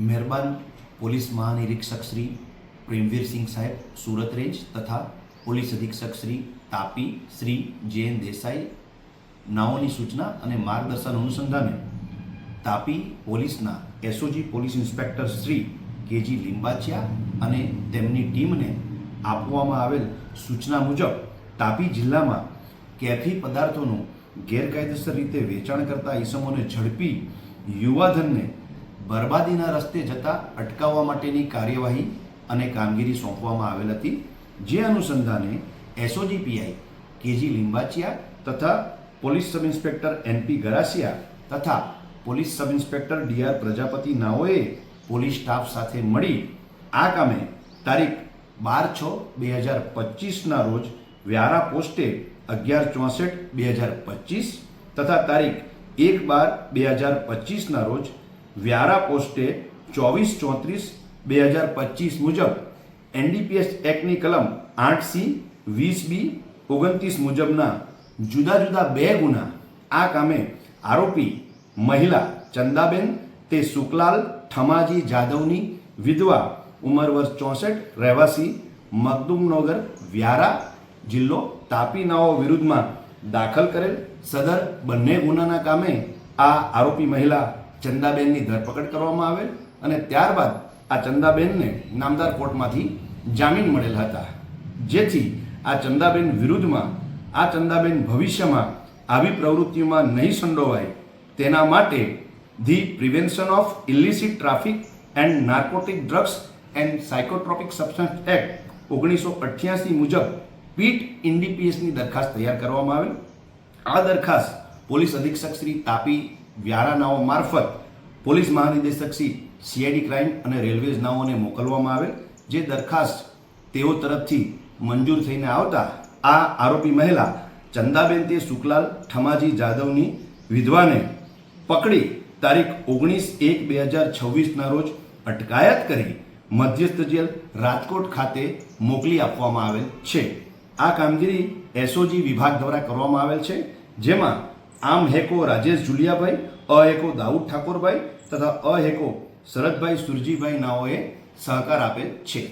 મહેરબાન પોલીસ મહાનિરીક્ષક શ્રી પ્રેમવીરસિંહ સાહેબ, સુરત રેન્જ તથા પોલીસ અધિક્ષક શ્રી તાપી, શ્રી જે દેસાઈ, નાઓની સૂચના અને માર્ગદર્શન અનુસંધાને તાપી પોલીસના SOG police inspector Shri KG Limbachiya અને તેમની ટીમને આપવામાં આવેલ સૂચના મુજબ તાપી જિલ્લામાં કેફી પદાર્થોનું ગેરકાયદેસર રીતે વેચાણ કરતા ઈસમોને ઝડપી યુવાધનને બરબાદીના રસ્તે જતા અટકાવવા માટેની કાર્યવાહી અને કામગીરી સોંપવામાં આવેલ હતી, જે અનુસંધાને એસઓજી પીઆઈ કેજી લિંબાચિયા તથા police sub inspector NP Garasiya તથા police sub inspector DR Prajapati નાઓએ police staff સાથે મળી આ કામે તારીખ બાર છ બે હજાર પચીસના રોજ વ્યારા પોસ્ટે અગિયાર ચોસઠ બે હજાર પચીસ તથા તારીખ એક બાર બે હજાર પચીસના રોજ વ્યારા પોસ્ટે ચોવીસ ચોત્રીસ બે હજાર પચીસ મુજબ એનડીપીએસ એક્ટની કલમ આઠ સી, વીસ બી, ઓગણત્રીસ મુજબના જુદા જુદા બે ગુના આ કામે આરોપી મહિલા ચંદાબેન તે સુકલાલ ઠમાજી જાદવની વિધવા ઉંમર વર્ષ ચોસઠ રહેવાસી મગદુમનગર વ્યારા જિલ્લો તાપીનાઓ વિરુદ્ધમાં દાખલ કરેલ સદર બંને ગુનાના કામે આ આરોપી મહિલા ચંદાબેનની ધરપકડ કરવામાં આવેલ અને ત્યારબાદ આ ચંદાબેનને નામદાર કોર્ટમાંથી જામીન મળેલ હતા. જેથી આ ચંદાબેન વિરુદ્ધમાં, આ ચંદાબેન ભવિષ્યમાં આવી પ્રવૃત્તિઓમાં નહીં સંડોવાય, તેના માટે the prevention of illicit traffic and narcotic drugs and psychotropic substance act ઓગણીસો અઠ્યાસી મુજબ પીટ ઇન્ડીપીએસની દરખાસ્ત તૈયાર કરવામાં આવેલ. આ દરખાસ્ત પોલીસ અધિક્ષક શ્રી તાપી વ્યારા નાઓ મારફત પોલીસ મહાનિદેશક શ્રી સીઆઈડી ક્રાઇમ અને રેલવેઝ નાઓને મોકલવામાં આવેલ, જે દરખાસ્ત તેઓ તરફથી મંજૂર થઈને આવતા આ આરોપી મહિલા ચંદાબેન તે શુક્લાલ ઠમાજી જાદવની વિધવાને પકડી તારીખ ઓગણીસ એક બે હજાર છવ્વીસના રોજ અટકાયત કરી મધ્યસ્થ જેલ રાજકોટ ખાતે મોકલી આપવામાં આવેલ છે. આ કામગીરી એસઓજી વિભાગ દ્વારા કરવામાં આવેલ છે, જેમાં આમ હેકો રાજેશ જુલિયાભાઈ, અ હેકો દાઉદ ઠાકોરભાઈ તથા અ હેકો શરદભાઈ સુરજીભાઈ નાઓએ સહકાર આપેલ છે.